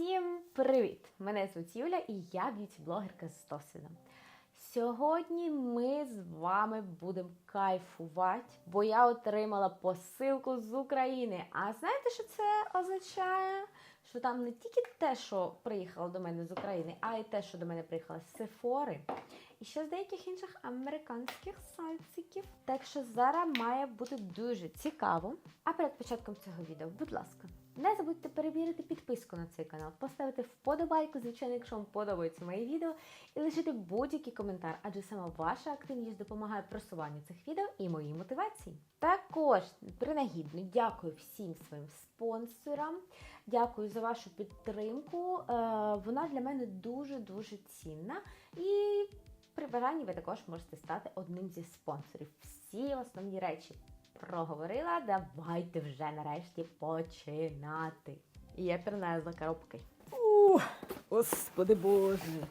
Всім привіт! Мене звуть Юля і я б'юті-блогерка з досвідом. Сьогодні ми з вами будемо кайфувати, бо я отримала посилку з України. А знаєте, що це означає? Що там не тільки те, що приїхало до мене з України, а й те, що до мене приїхало з Сефори. І ще з деяких інших американських сайтиків. Так що зараз має бути дуже цікаво. А перед початком цього відео, будь ласка, не забудьте перевірити підписку на цей канал, поставити вподобайку, звичайно, якщо вам подобаються мої відео, і лишити будь-який коментар, адже саме ваша активність допомагає просуванню цих відео і моїй мотивації. Також принагідно дякую всім своїм спонсорам. Дякую за вашу підтримку. Е, Вона для мене дуже дуже цінна. І при бажанні ви також можете стати одним зі спонсорів. Всі основні речі проговорила. Давайте вже нарешті починати. І я пірнаю за коробкою. Ух, господи боже.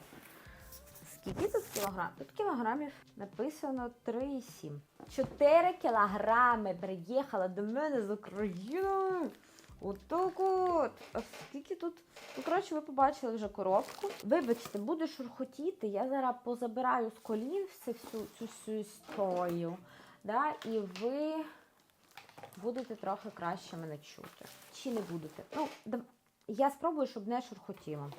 Скільки тут кілограм? Тут кілограмів написано 3,7. 4 кілограми приїхала до мене з України. Отак от. А скільки тут? Ну, коротше, ви побачили вже коробку. Вибачте, буду шурхотіти. Я зараз позабираю з колін всю всю цю всю історію. Да? І ви будете трохи краще мене чути. Чи не будете? Ну, я спробую, щоб не шурхотіло.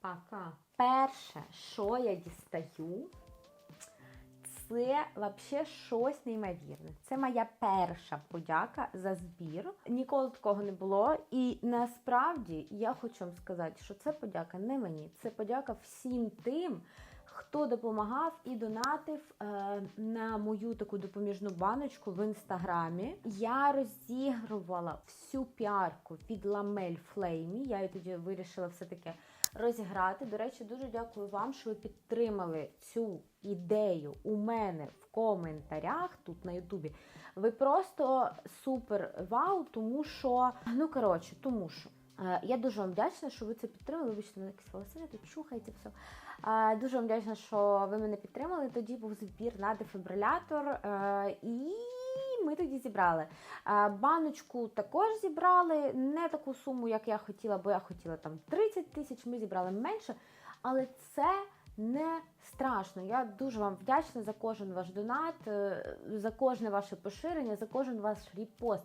Пока. Перше, що я дістаю, це взагалі щось неймовірне. Це моя перша подяка за збір. Ніколи такого не було. І насправді я хочу вам сказати, що це подяка не мені, це подяка всім тим, хто допомагав і донатив е, на мою таку допоміжну баночку в інстаграмі. Я розігрувала всю піарку від Ламель Флеймі. Я її тоді вирішила все-таки розіграти. До речі, дуже дякую вам, що ви підтримали цю ідею у мене в коментарях тут на Ютубі. Ви просто супер вау, тому що, ну коротше, тому що. Е, Я дуже вам вдячна, що ви це підтримали. Вибачте, мене волосини тут чухається все. Е, Дуже вам вдячна, що ви мене підтримали. Тоді був збір на дефібрилятор, е, і ми тоді зібрали. Баночку також зібрали, не таку суму, як я хотіла, бо я хотіла там 30 тисяч, ми зібрали менше, але це не страшно. Я дуже вам вдячна за кожен ваш донат, за кожне ваше поширення, за кожен ваш репост,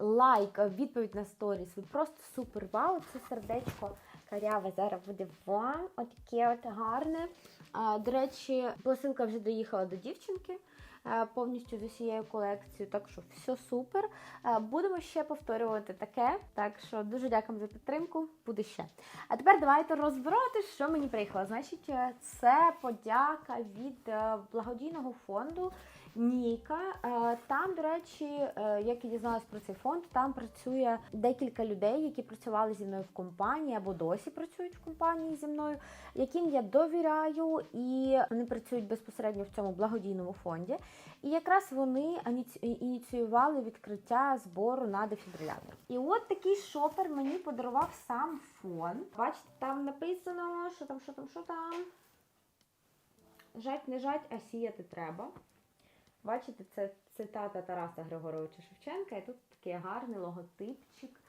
лайк, відповідь на сторіс. Ви просто супер вау! Це сердечко каряве зараз буде вам. Отаке от гарне. А, До речі, посилка вже доїхала до дівчинки. Повністю з усією колекцією, так що все супер. Будемо ще повторювати таке. Так що дуже дякую за підтримку. Буде ще. А тепер давайте розбирати, що мені приїхало. Значить, е, це подяка від е, благодійного фонду Ніка. Е, Там, до речі, е, як я дізналась про цей фонд, там працює декілька людей, які працювали зі мною в компанії або досі працюють в компанії зі мною, яким я довіряю, і вони працюють безпосередньо в цьому благодійному фонді. І якраз вони ініціювали відкриття збору на дефібрилятор. І от такий шопер мені подарував сам фонд. Бачите, там написано, що там, що там, що там. Жать, не жать, а сіяти треба. Бачите, це цитата Тараса Григоровича Шевченка, і тут такий гарний логотипчик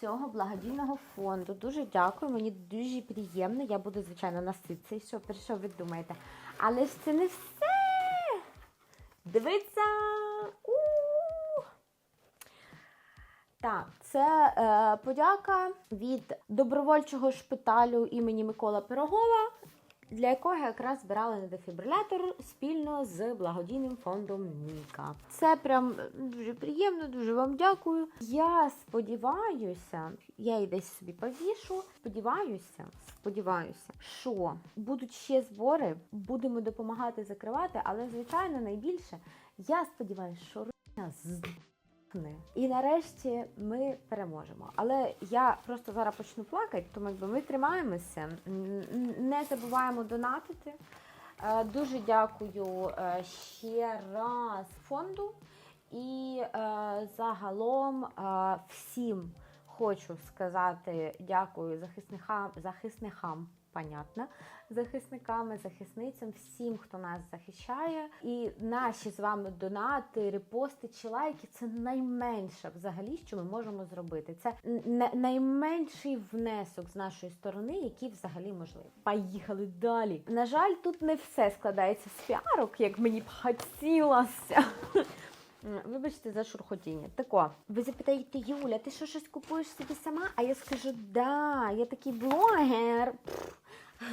цього благодійного фонду. Дуже дякую, мені дуже приємно. Я буду, звичайно, носити цей шопер, що ви думаєте. Але ж це не все. Дивіться! У! Так, це е, подяка від добровольчого шпиталю імені Микола Пирогова, для якого якраз збирали на дефібрилятор спільно з благодійним фондом Ніка. Це прям дуже приємно, дуже вам дякую. Я сподіваюся, я її десь собі повішу. Сподіваюся, сподіваюся, що будуть ще збори, будемо допомагати закривати, але звичайно найбільше я сподіваюся, що руйня здохне. І нарешті ми переможемо. Але я просто зараз почну плакати, тому якби ми тримаємося, не забуваємо донатити. Е, Дуже дякую е, ще раз фонду і е, загалом всім хочу сказати дякую захисникам, захисникам понятно, захисниками, захисницям, всім, хто нас захищає. І наші з вами донати, репости чи лайки це найменше взагалі, що ми можемо зробити. Це найменший внесок з нашої сторони, який взагалі можливий. Поїхали далі. На жаль, тут не все складається з фіарок, як мені б хотілося. Вибачте за шурхотіння. Тако, ви запитаєте, Юля, ти що щось купуєш собі сама? А я скажу, да, я такий блогер.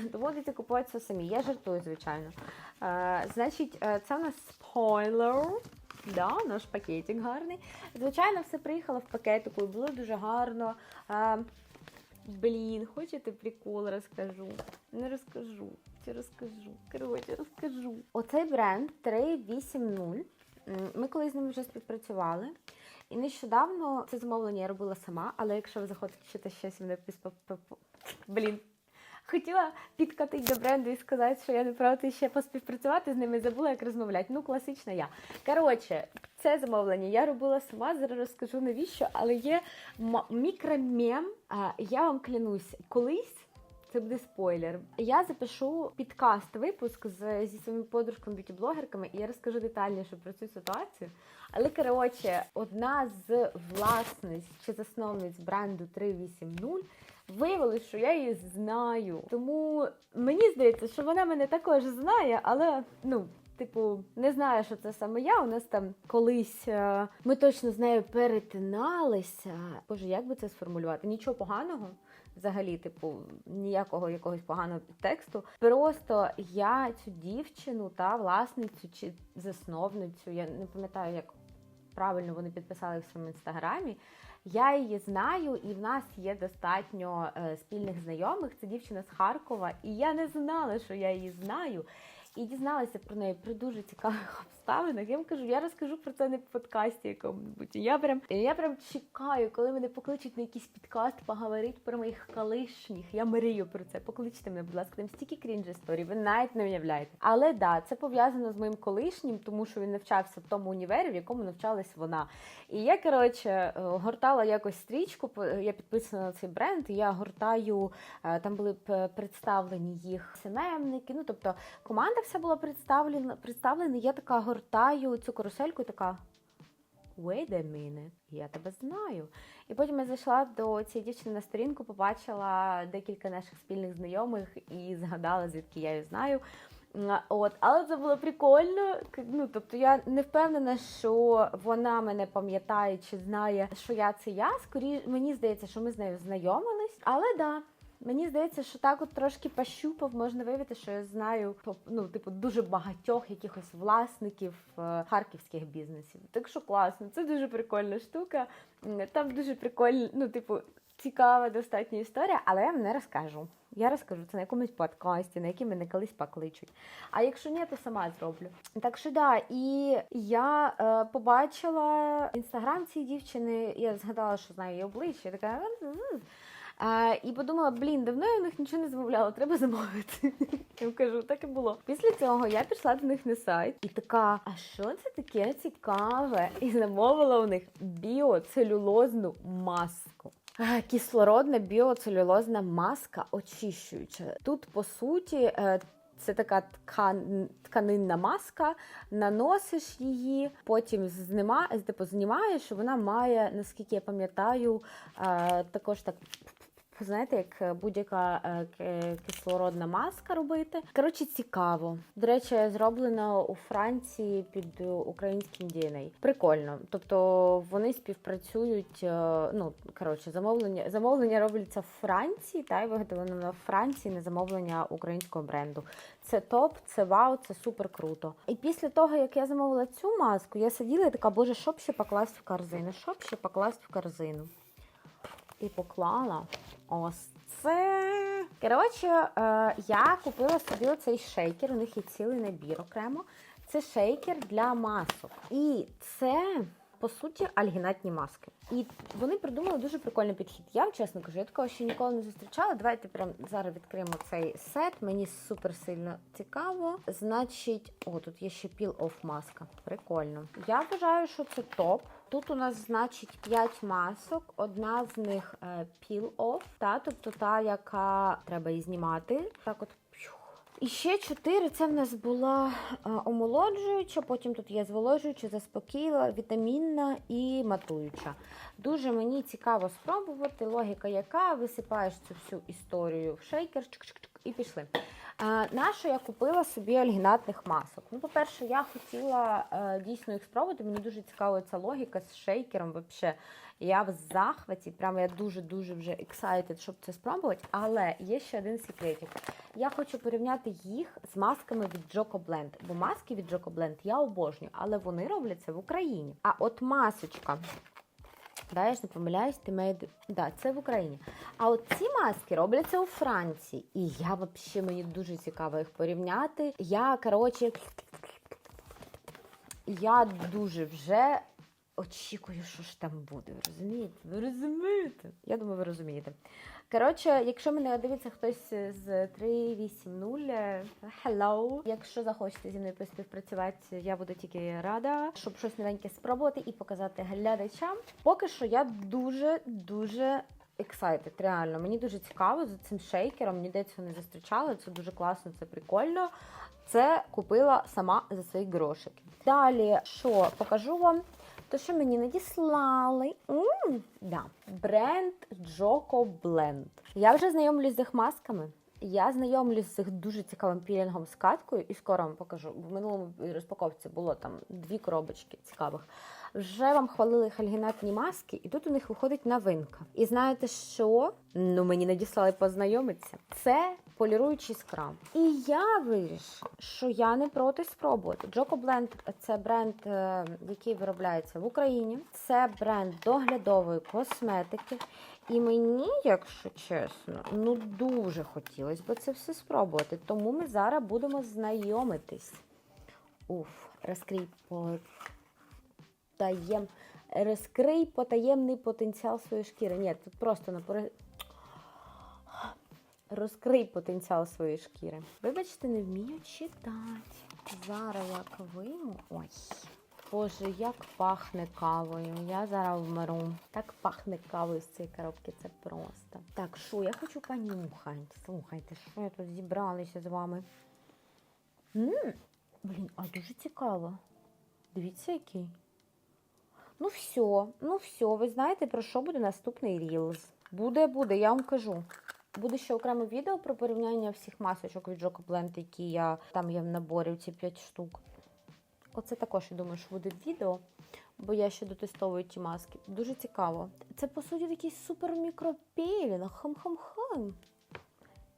Доводиться купувати все самі. Я жартую, звичайно. Е, значить, е, це у нас спойлер. Да, наш пакетик гарний. Звичайно, все приїхало в пакетику і було дуже гарно. Е, блін, хочете прикол розкажу? Не розкажу. Чи розкажу? Коротше, розкажу. Оцей бренд 380. Ми колись з ним вже співпрацювали. І нещодавно це замовлення я робила сама, але якщо ви захочете щось мене. Блін. Хотіла підкатити до бренду і сказати, що я не проти ще поспівпрацювати з ними, забула, як розмовляти. Ну, класична я. Коротше, це замовлення я робила сама, зараз розкажу навіщо, але є мікромем. Я вам клянусь, колись це буде спойлер. Я запишу підкаст випуск з, зі своїми подружками б'юті-блогерками, і я розкажу детальніше про цю ситуацію. Але коротше, одна з власниць чи засновниць бренду 380 виявилось, що я її знаю. Тому мені здається, що вона мене також знає, але ну. Типу, не знаю, що це саме я. У нас там колись е, ми точно з нею перетиналися. Боже, як би це сформулювати? Нічого поганого взагалі, типу, ніякого якогось поганого підтексту. Просто я цю дівчину та власницю чи засновницю, я не пам'ятаю, як правильно вони підписали в своєму інстаграмі. Я її знаю, і в нас є достатньо е, спільних знайомих. Це дівчина з Харкова, і я не знала, що я її знаю. І дізналася про неї при дуже цікавих обставинах. Я вам кажу, я розкажу про це не в подкасті якому-небудь. Я прям я прям чекаю, коли мене покличуть на якийсь підкаст, поговорити про моїх колишніх. Я мрію про це. Покличте мене, будь ласка, там стільки крінж історій, ви навіть не уявляєте. Але да, це пов'язано з моїм колишнім, тому що він навчався в тому універі, в якому навчалась вона. І я, коротше, е, гортала якось стрічку, я підписана на цей бренд, і я гортаю, е, там були представлені їх СММники, ну тобто команда вся була представлена, представлена. Я така гортаю цю карусельку і така. Wait a minute, я тебе знаю. І потім я зайшла до цієї дівчини на сторінку, побачила декілька наших спільних знайомих і згадала, звідки я її знаю. От, але це було прикольно. Ну, тобто я не впевнена, що вона мене пам'ятає чи знає, що я це я. Скоріше, мені здається, що ми з нею знайомились. Але да, мені здається, що так от трошки пощупав, можна виявити, що я знаю ну, типу, дуже багатьох якихось власників е, харківських бізнесів. Так що класно, це дуже прикольна штука. Там дуже прикольно, ну, типу, цікава достатньо історія, але я вам не розкажу. Я розкажу це на якомусь подкасті, на який мене колись покличуть. А якщо ні, то сама зроблю. Так що да, і я е, побачила інстаграм цієї дівчини, я згадала, що знаю її обличчя. Така. Е, і подумала, блін, давно я у них нічого не замовляла, треба замовити. Я кажу, так і було. Після цього я пішла до них на сайт і така, а що це таке цікаве? І замовила у них біоцелюлозну маску. Кислородна біоцелюлозна маска очищуюча. Тут, по суті, е, це така ткан, тканинна маска, наносиш її, потім знима, типу, знімаєш, вона має, наскільки я пам'ятаю, е, також так. Знаєте, як будь-яка е, кислородна маска робити. Коротше, цікаво. До речі, зроблено у Франції під українським DNA. Прикольно. Тобто вони співпрацюють. е, Ну коротше, замовлення замовлення робляться в Франції, та й виготовлено в Франції на замовлення українського бренду. Це топ, це вау, це супер круто. І після того, як я замовила цю маску, я сиділа і така, боже, що б ще покласти в корзину? Що б ще покласти в корзину? І поклала ось це. Коротше, е, я купила собі оцей шейкер. У них є цілий набір окремо. Це шейкер для масок. І це по суті альгінатні маски. І вони придумали дуже прикольний підхід. Я чесно кажу, я такого ще ніколи не зустрічала. Давайте прям зараз відкриємо цей сет. Мені супер сильно цікаво. Значить, о, тут є ще peel off маска. Прикольно. Я вважаю, що це топ. Тут у нас, значить, 5 масок. Одна з них е, peel off, та, тобто та, яка треба її знімати. Так от. І ще чотири. Це в нас була е, омолоджуюча, потім тут є зволожуюча, заспокійлива, вітамінна і матуюча. Дуже мені цікаво спробувати. Логіка яка, висипаєш цю всю історію в шейкер чик-чик-чик, і пішли. Е, на що я купила собі альгінатних масок? Ну, по-перше, я хотіла е, дійсно їх спробувати. Мені дуже цікава ця логіка з шейкером. Вообще. Я в захваті, прямо я дуже-дуже вже excited, щоб це спробувати. Але є ще один секретик. Я хочу порівняти їх з масками від Joko Blend. Бо маски від Joko Blend я обожнюю, але вони робляться в Україні. А от масочка. Да, я ж не помиляюсь, ти має... Да, це в Україні. А от ці маски робляться у Франції. І я взагалі мені дуже цікаво їх порівняти. Я, коротше, я дуже вже очікую, що ж там буде. Ви розумієте? Ви розумієте? Я думаю, ви розумієте. Коротше, якщо мене дивиться хтось з 380, hello. Якщо захочете зі мною поспівпрацювати, я буду тільки рада, щоб щось новеньке спробувати і показати глядачам. Поки що я дуже дуже excited, реально. Мені дуже цікаво за цим шейкером. Ніде цього не зустрічала. Це дуже класно, це прикольно. Це купила сама за свої грошики. Далі, що покажу вам? То, що мені надіслали. м да. Бренд Joko Blend. Я вже знайомлюсь з їх масками. Я знайомлюсь з їх дуже цікавим пілінгом з каткою, і скоро вам покажу. В минулому розпаковці було там дві коробочки цікавих. Вже вам хвалили їх альгінатні маски, і тут у них виходить новинка. І знаєте що? Ну мені надіслали познайомитися. Це поліруючий скраб. І я вирішила, що я не проти спробувати. Joko Blend – це бренд, е, який виробляється в Україні. Це бренд доглядової косметики. І мені, якщо чесно, ну дуже хотілося б це все спробувати. Тому ми зараз будемо знайомитись. Уф, розкрий по таєм... Розкрий потаємний потенціал своєї шкіри. Ні, тут просто на. Розкрий потенціал своєї шкіри. Вибачте, не вмію читати. Зараз як вийму. Ой. Боже, як пахне кавою. Я зараз вмру. Так пахне кавою з цієї коробки, це просто. Так, що, я хочу понюхати. Слухайте, що я тут зібралася з вами? Ммм, блін, а дуже цікаво. Дивіться, який. Ну все, ну все, ви знаєте, про що буде наступний рілз. Буде, буде, я вам кажу. Буде ще окреме відео про порівняння всіх масочок від Joko Blend, які я там є в наборі, ці 5 штук. Оце також, я думаю, що буде відео, бо я ще дотестовую ті маски. Дуже цікаво. Це, по суті, такий супер мікропілінг. Хам-хам-хам.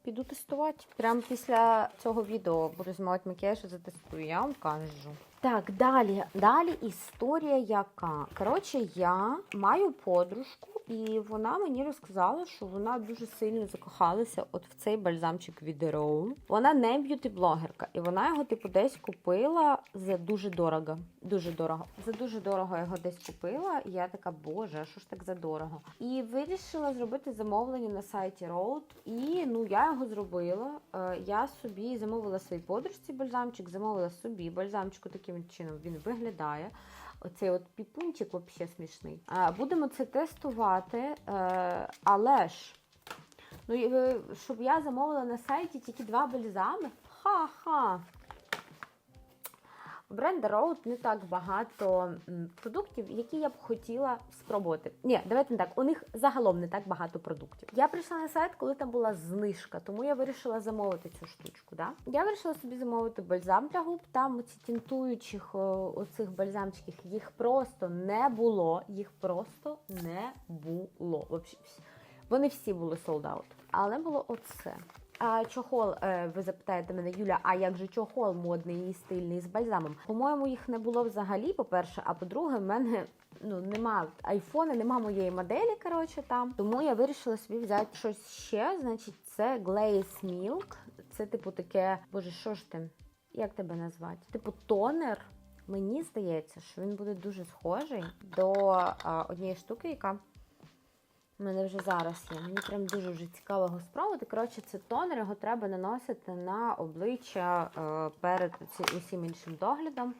Піду тестувати. Прямо після цього відео буду знімати макіяж і затестую, я вам кажу. Так, далі, далі історія яка. Коротше, я маю подружку, і вона мені розказала, що вона дуже сильно закохалася от в цей бальзамчик від Erow. Вона не б'юті-блогерка, і вона його, типу, десь купила за дуже дорого. Дуже дорого. За дуже дорого його десь купила. І я така, боже, що ж так за дорого? І вирішила зробити замовлення на сайті Road. І ну я його зробила. Е, Я собі замовила своїй подружці бальзамчик, замовила собі бальзамчику таким чином він виглядає. Оцей от піпунчик взагалі смішний. Будемо це тестувати, е, але ж, ну, е, щоб я замовила на сайті тільки два бальзами. Ха-ха. Бренда Road не так багато продуктів, які я б хотіла спробувати. Ні, давайте не так. У них загалом не так багато продуктів. Я прийшла на сайт, коли там була знижка, тому я вирішила замовити цю штучку. Да? Я вирішила собі замовити бальзам для губ. Там ці тінтуючих оцих бальзамчиків їх просто не було. Їх просто не було. Вони всі були out. Але було оце. А чохол, е, ви запитаєте мене, Юля, а як же чохол модний і стильний з бальзамом? По-моєму, їх не було взагалі, по-перше, а по-друге, в мене ну нема айфона, нема моєї моделі. Коротше, там. Тому я вирішила собі взяти щось ще. Значить, це Glaze Milk. Це, типу, таке, боже, що ж ти? Як тебе назвати? Типу тонер Мені здається, що він буде дуже схожий до а, однієї штуки, яка в мене вже зараз є. Мені прям дуже вже цікаво його спробувати. Коротше, це тонер, його треба наносити на обличчя е, перед усім іншим доглядом.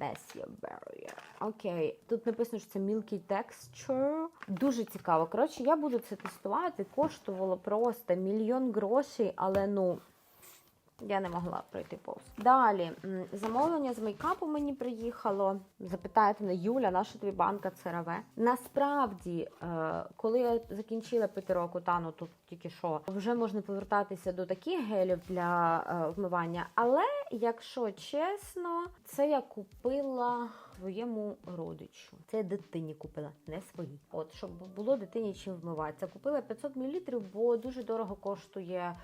Bessie Barrier. Окей, тут написано, що це Milky Texture. Дуже цікаво. Коротше, я буду це тестувати. Коштувало просто мільйон грошей, але ну. Я не могла пройти повз. Далі замовлення з мейкапу мені приїхало. Запитаєте на Юля, наша тобі банка ЦРВ. Насправді, е, коли я закінчила п'ятироку тану тут тільки що, вже можна повертатися до таких гелів для е, вмивання. Але якщо чесно, це я купила своєму родичу. Це дитині купила, не своїй. От щоб було дитині чим вмиватися. Купила 500 мл, бо дуже дорого коштує.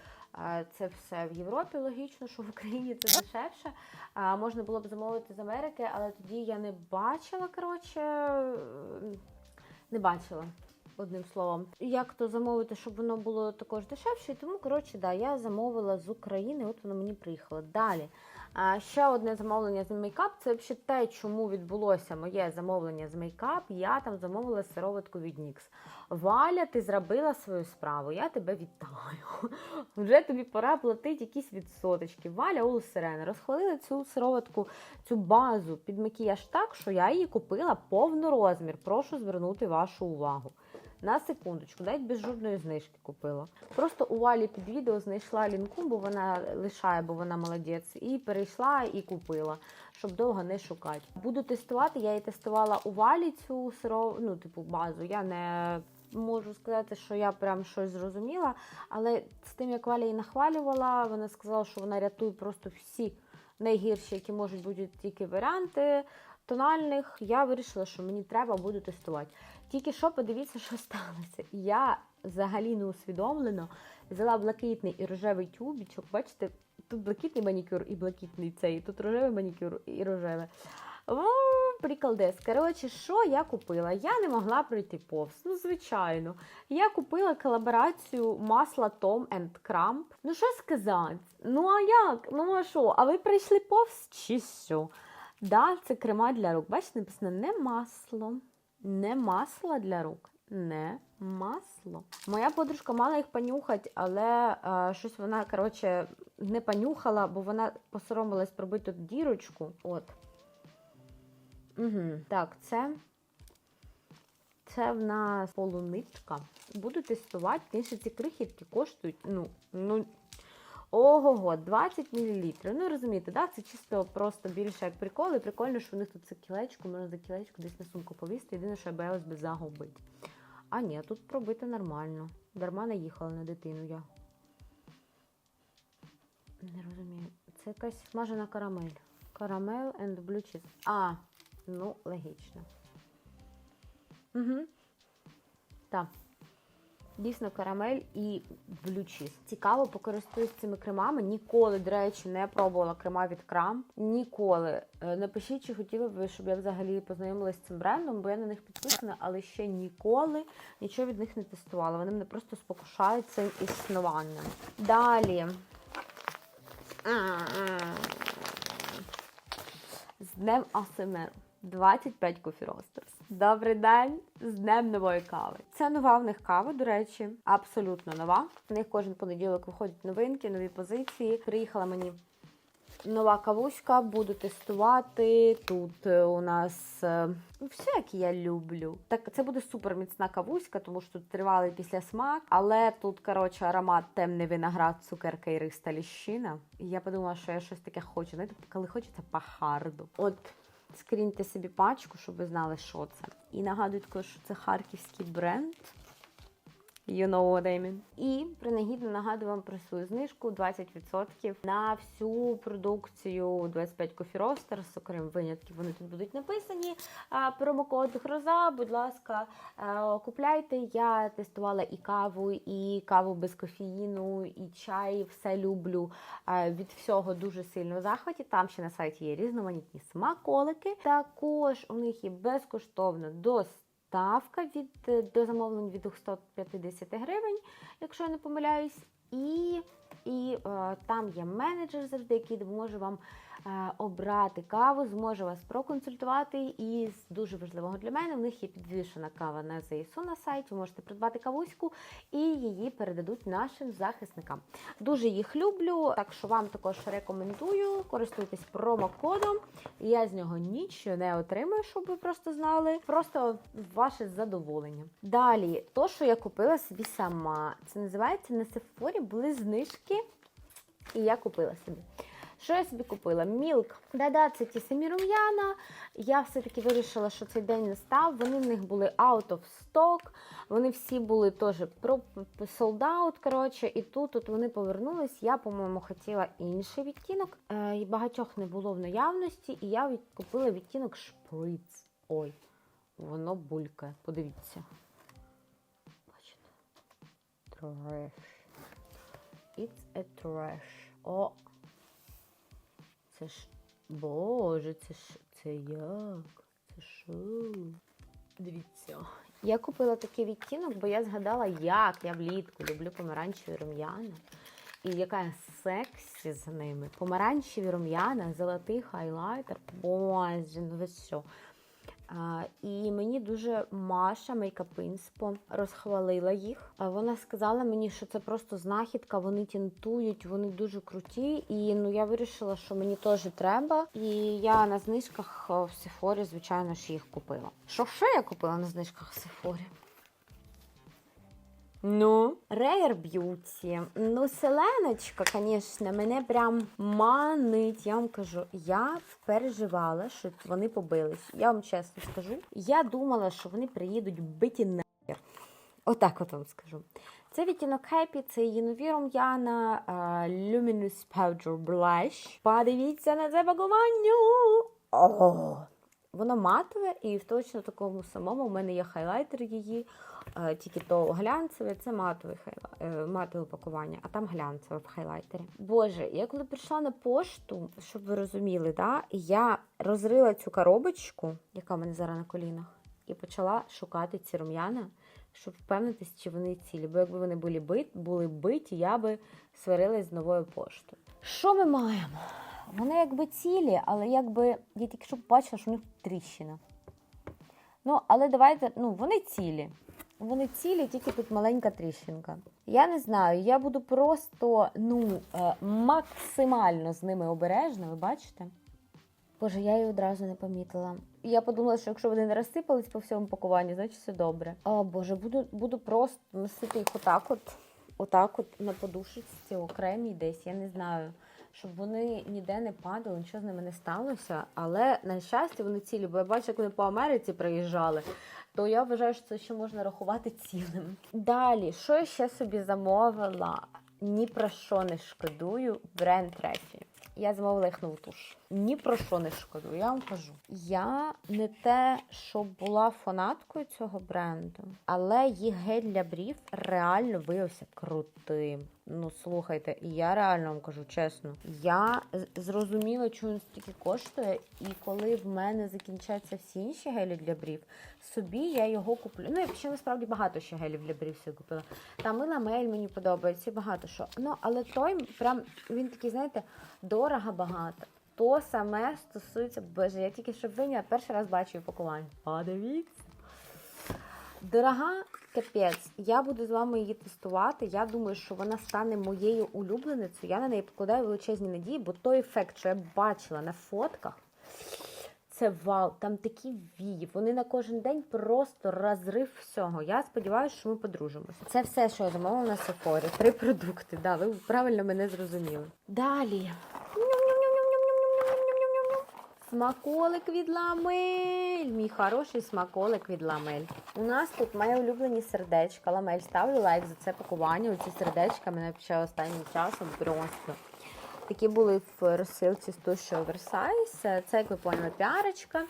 Це все в Європі, логічно, що в Україні це дешевше. Можна було б замовити з Америки, але тоді я не бачила, коротше, не бачила. Одним словом, як то замовити, щоб воно було також дешевше. Тому, коротше, да, я замовила з України, от воно мені приїхало. Далі. Ще одне замовлення з мейкап. Це взагалі те, чому відбулося моє замовлення з мейкап. Я там замовила сироватку від NYX. Валя, ти зробила свою справу. Я тебе вітаю. Вже тобі пора платити якісь відсоточки. Валя Олу Сирена розхвалила цю сироватку, цю базу під макіяж так, що я її купила повнорозмір. Прошу звернути вашу увагу. На секундочку, навіть без жодної знижки купила. Просто у Валі під відео знайшла лінку, бо вона лишає, бо вона молодець, і перейшла і купила, щоб довго не шукати. Буду тестувати. Я її тестувала у Валі цю сиров, ну, типу, базу. Я не можу сказати, що я прям щось зрозуміла, але з тим, як Валя її нахвалювала, вона сказала, що вона рятує просто всі найгірші, які можуть бути тільки варіанти тональних. Я вирішила, що мені треба буде тестувати. Тільки що подивіться, що сталося. Я взагалі не усвідомлено взяла блакитний і рожевий тюбічок. Бачите, тут блакитний манікюр і блакитний цей, тут рожевий манікюр і рожеве. Приколдес. Коротше, що я купила? Я не могла пройти повз. Ну, звичайно. Я купила колаборацію масла Tom and Crump. Ну, що сказати? Ну, а як? Ну, а що? А ви прийшли повз чи що? Да, це крема для рук. Бачите, написано не масло. Не масло для рук. Не масло. Моя подружка мала їх понюхати, але е, щось вона, коротше, не понюхала, бо вона посоромилась пробити тут дірочку. От. Угу. Так, це. Це в нас полуничка. Буду тестувати. Звісно, ці крихітки коштують. Ну, ну. Ого-го, 20 мл. Ну, розумієте, да? це чисто просто більше як прикол. І прикольно, що у них тут це кілечко, можна за кілечко десь на сумку повісти. Єдине, що я боялась би загубити. А ні, тут пробити нормально. Дарма не їхала на дитину я. Не розумію. Це якась смажена карамель. Карамель and blue cheese. А, ну, логічно. Угу. Так. Дійсно, карамель і блючіс. Цікаво, покористуюсь цими кремами. Ніколи, до речі, не пробувала крема від крам. Ніколи. Е, Напишіть, чи хотіли б щоб я взагалі познайомилася з цим брендом, бо я на них підписана, але ще ніколи нічого від них не тестувала. Вони мене просто спокушають цим існуванням. Далі. З днем АСМР. 25 Coffee Roasters. Добрий день з днем нової кави. Це нова в них кава, до речі, абсолютно нова. В них кожен понеділок виходять новинки, нові позиції. Приїхала мені нова кавуська, буду тестувати. Тут е, у нас е, все, як я люблю. Так, це буде супер міцна кавуська, тому що тут тривалий післясмак, але тут, коротше, аромат темний виноград, цукерка і риста ліщина. І я подумала, що я щось таке хочу. Знаєте, коли хочеться по харду. От скріньте собі пачку, щоб ви знали, що це. І нагадую також, що це харківський бренд. You know what I mean. І принагідно нагадую вам про свою знижку 20% на всю продукцію 25 Coffee Roasters, окрім винятків, вони тут будуть написані. Промокод Гроза, будь ласка, купляйте. Я тестувала і каву, і каву без кофеїну, і чай. Все люблю. Від всього дуже сильно в захваті. Там ще на сайті є різноманітні смаколики. Також у них є безкоштовна доставка доставка від е, до замовлень від 250 гривень, якщо я не помиляюсь. І і е, там є менеджер завжди, який допоможе вам обрати каву, зможе вас проконсультувати. І з дуже важливого для мене, в них є підвішена кава на ЗСУ на сайті. Ви можете придбати кавуську і її передадуть нашим захисникам. Дуже їх люблю, так що вам також рекомендую. Користуйтесь промокодом. Я з нього нічого не отримую, щоб ви просто знали. Просто ваше задоволення. Далі, то, що я купила собі сама, це називається на Сефорі були знижки, і я купила собі. Що я собі купила? Мілк. Да-да, це ті самі рум'яна. Я все-таки вирішила, що цей день настав. Вони в них були out of stock. Вони всі були теж sold out, коротше, і тут от вони повернулись. Я, по-моєму, хотіла інший відтінок. Е, багатьох не було в наявності, і я купила відтінок шприц. Ой, воно булькає. Подивіться. Бачите? Треш. It's a trash. О! Це ж. Боже, це ж. Це як? Це що? Дивіться. Я купила такий відтінок, бо я згадала, як я влітку люблю помаранчеві рум'яна. І яка я сексі з ними. Помаранчеві рум'яна, золотий хайлайтер. Боже, ну ви що? І мені дуже Маша Мейкапинспо розхвалила їх. Вона сказала мені, що це просто знахідка, вони тінтують, вони дуже круті. І ну я вирішила, що мені теж треба. І я на знижках е, в Сефорі, звичайно ж, їх купила. Що ще я купила на знижках в Сефорі? Ну, Rare Beauty. Ну, селеночка, звісно, мене прям манить. Я вам кажу, я переживала, що вони побились. Я вам чесно скажу. Я думала, що вони приїдуть биті нахер. Отак от вам скажу. Це відтінок Happy, це її нові рум'яна Luminous Powder Blush. Подивіться на це пакування. Воно матове і в точно такому самому. У мене є хайлайтер її, тільки то глянцеве, це матове, хайла... е, матове пакування, а там глянцеве в хайлайтері. Боже, я коли прийшла на пошту, щоб ви розуміли, да, я розрила цю коробочку, яка в мене зараз на колінах, і почала шукати ці рум'яна, щоб впевнитись, чи вони цілі. Бо якби вони були бит, були биті, я би сварилась з новою поштою. Що ми маємо? Вони якби цілі, але якби я тільки що побачила, що в них тріщина. Ну, але давайте, ну, вони цілі. Вони цілі, тільки тут маленька тріщинка. Я не знаю, я буду просто ну, е, максимально з ними обережна, ви бачите? Боже, я її одразу не помітила. Я подумала, що якщо вони не розсипались по всьому пакуванню, значить все добре. О Боже, буду, буду просто носити їх отак от, отак от на подушечці окремій десь, я не знаю щоб вони ніде не падали, нічого з ними не сталося. Але, на щастя, вони цілі. Бо я бачу, як вони по Америці приїжджали, то я вважаю, що це ще можна рахувати цілим. Далі, що я ще собі замовила? Ні про що не шкодую. Бренд Рефі. Я замовила їх нову туш. Ні про що не шкодую, я вам кажу. Я не те, що була фанаткою цього бренду, але їх гель для брів реально виявився крутим. Ну, слухайте, і я реально вам кажу чесно, я зрозуміла, чому він стільки коштує, і коли в мене закінчаться всі інші гелі для брів, собі я його куплю. Ну, я ще насправді багато ще гелів для брів собі купила. Там і ламель мені подобається, багато що. Ну, але той прям він такий, знаєте, дорого багато. То саме стосується, боже, я тільки щоб ви перший раз бачу пакування. А дивіться. Дорога капець, я буду з вами її тестувати. Я думаю, що вона стане моєю улюбленицею. Я на неї покладаю величезні надії, бо той ефект, що я бачила на фотках, це вау, там такі вії. Вони на кожен день просто розрив всього. Я сподіваюся, що ми подружимося. Це все, що я замовила на Сефорі. Три продукти. Да, ви правильно мене зрозуміли. Далі. Смаколик від ламель. Мій хороший смаколик від ламель. У нас тут має улюблені сердечка. Ламель ставлю лайк за це пакування. Оці сердечка мене ще останнім часом просто. Такі були в розсилці з туші оверсайз. Це, як ви поняли, піарочка.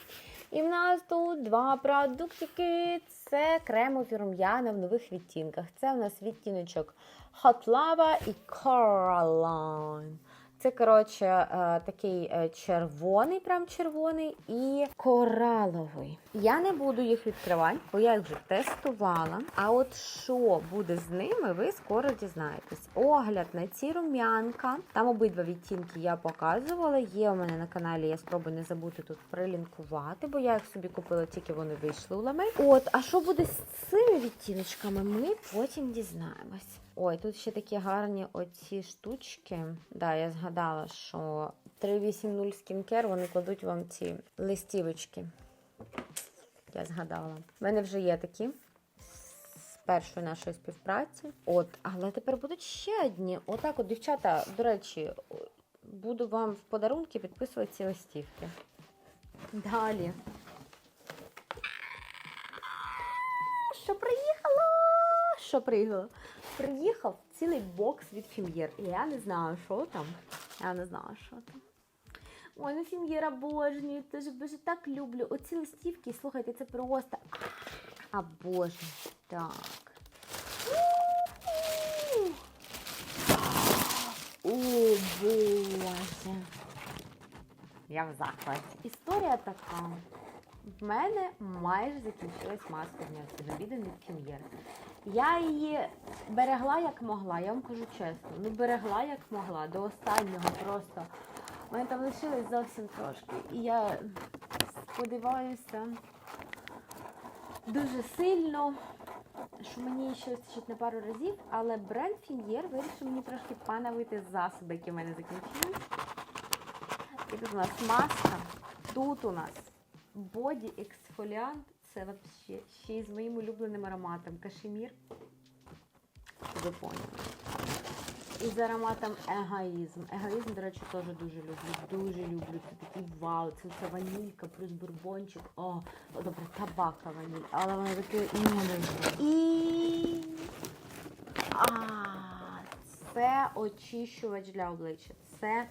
І в нас тут два продуктики. Це кремові рум'яна в нових відтінках. Це у нас відтіночок Hot Lava і Coraline. Це, коротше, е, такий е, червоний, прям червоний і кораловий. Я не буду їх відкривати, бо я їх вже тестувала. А от що буде з ними, ви скоро дізнаєтесь. Огляд на ці рум'янка. Там обидва відтінки я показувала. Є у мене на каналі, я спробую не забути тут прилінкувати, бо я їх собі купила, тільки вони вийшли у ламель. От, а що буде з цими відтіночками, ми потім дізнаємось. Ой, тут ще такі гарні оці штучки. Да, я згадала, що 380 Skincare, вони кладуть вам ці листівочки. Я згадала. У мене вже є такі з першої нашої співпраці. От, але тепер будуть ще одні. Отак, от, дівчата, до речі, буду вам в подарунки підписувати ці листівки. Далі. Що приїхало? Що приїхало? Приїхав цілий бокс від Фім'єр. І я не знаю, що там. Я не знаю, що там. Ой, ну Фім'єр обожнюю, теж дуже так люблю. Оці листівки, слухайте, це просто обожнюю. Так. О, Боже. Я в захваті. Історія така. В мене майже закінчилась маска дня від Фім'єр. Я її берегла як могла, я вам кажу чесно. Ну берегла як могла, до останнього просто. У мене там лишилось зовсім трошки. І я сподіваюся дуже сильно, що мені ще вистачить на пару разів, але бренд Фін'єр вирішив мені трошки пановити засоби, які в мене закінчились. І тут у нас маска, тут у нас боді ексфоліант. Це вообще ще й з моїм улюбленим ароматом кашемір. І з ароматом егоїзм. Егоїзм, до речі, теж дуже люблю. Дуже люблю. Це такий вау. Це, це ванілька плюс бурбончик. О, добре, табака ваніль. Але воно таке. І а, це очищувач для обличчя. Це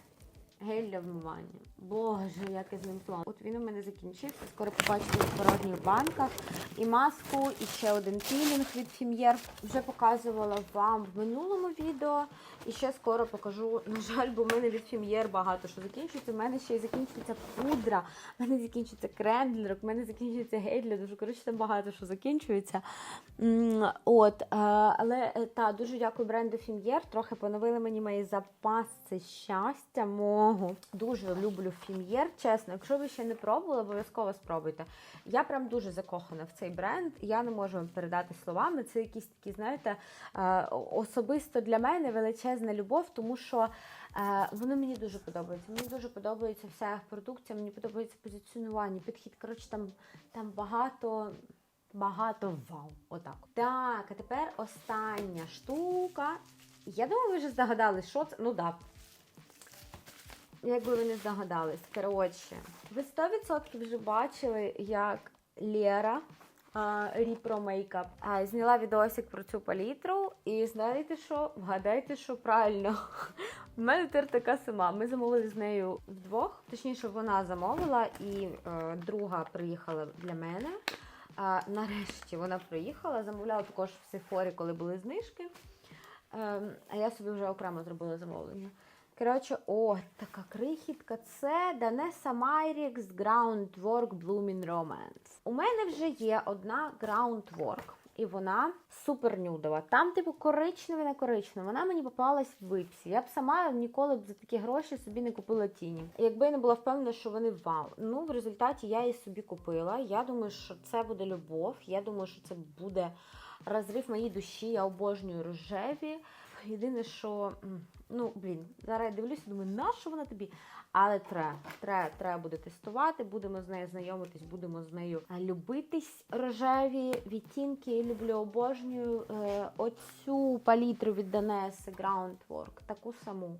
гель для вмивання. Боже, як я з ним слова. От він у мене закінчився. Скоро побачите в порожніх банках. І маску, і ще один пілінг від Фім'єр. Вже показувала вам в минулому відео. І ще скоро покажу. На жаль, бо в мене від Фім'єр багато що закінчується. У мене ще й закінчується пудра, в мене закінчується крем для в мене закінчується гель для душу. Коротше, там багато що закінчується. От, е, але е, та, дуже дякую бренду Фім'єр. Трохи поновили мені мої запаси щастя мого. Дуже люблю Фім'єр. Чесно, якщо ви ще не пробували, обов'язково спробуйте. Я прям дуже закохана в цей бренд. Я не можу вам передати словами. Це якісь такі, знаєте, е, особисто для мене величезна любов, тому що е, воно мені дуже подобається. Мені дуже подобається вся продукція, мені подобається позиціонування, підхід. Коротше, там, там багато. Багато вау. Отак. Так, а тепер остання штука. Я думаю, ви вже здогадались, що це. Ну. Да. Якби ви не здогадались. Коротше, ви 100% вже бачили, як Лера Ріпро Мейкап зняла відосик про цю палітру. І знаєте що? Вгадайте, що правильно. У мене тепер така сама. Ми замовили з нею вдвох. Точніше, вона замовила, і е, друга приїхала для мене. А, нарешті вона приїхала, замовляла також в Сефорі, коли були знижки. Ем, а я собі вже окремо зробила замовлення. Коротше, о, така крихітка. Це Данеса Майрікс Groundwork Blooming Romance. У мене вже є одна Groundwork. І вона супер нюдова. Там, типу, коричневе на коричневе. Вона мені попалась в випсі. Я б сама ніколи б за такі гроші собі не купила тіні. Якби я не була впевнена, що вони вау. Ну, в результаті я її собі купила. Я думаю, що це буде любов. Я думаю, що це буде розрив моїй душі. Я обожнюю рожеві. Єдине, що ну блін, зараз я дивлюся, думаю, на що вона тобі? Але треба, треба, треба буде тестувати, будемо з нею знайомитись, будемо з нею любитись. Рожеві відтінки люблю, обожнюю е, оцю палітру від Данеси Groundwork, таку саму.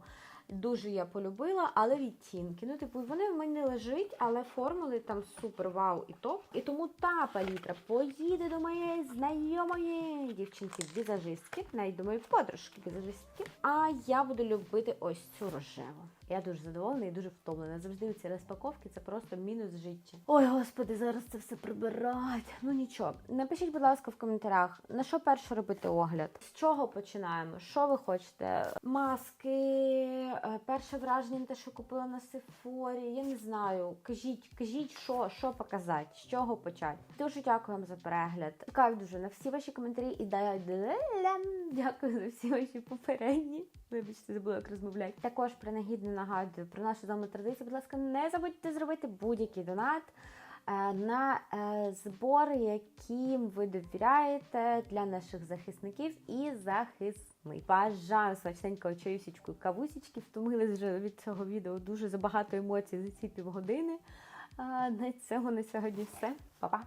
Дуже я полюбила, але відтінки. Ну, типу, вони в мене лежать, але формули там супер вау і топ. І тому та палітра поїде до моєї знайомої дівчинки візажистки, навіть до моєї подружки візажистки. А я буду любити ось цю рожеву. Я дуже задоволена і дуже втомлена. Завжди ці розпаковки це просто мінус життя. Ой, господи, зараз це все прибирать. Ну нічого. Напишіть, будь ласка, в коментарях, на що перше робити огляд, з чого починаємо, що ви хочете? Маски, перше враження те, що купила на Сефорі. Я не знаю. Кажіть, кажіть, що, що показати, з чого почати. Дуже дякую вам за перегляд. Чекаю дуже на всі ваші коментарі і дай дякую за всі ваші попередні. Вибачте, забула, як розмовляти. Також принагідно нагадую про нашу вами традицію. Будь ласка, не забудьте зробити будь-який донат е, на е, збори, яким ви довіряєте для наших захисників і захисниць. Бажаю смачненького чаюсічку кавусічки. Втомились вже від цього відео дуже забагато емоцій за ці півгодини. На цьому на сьогодні все. Па-па!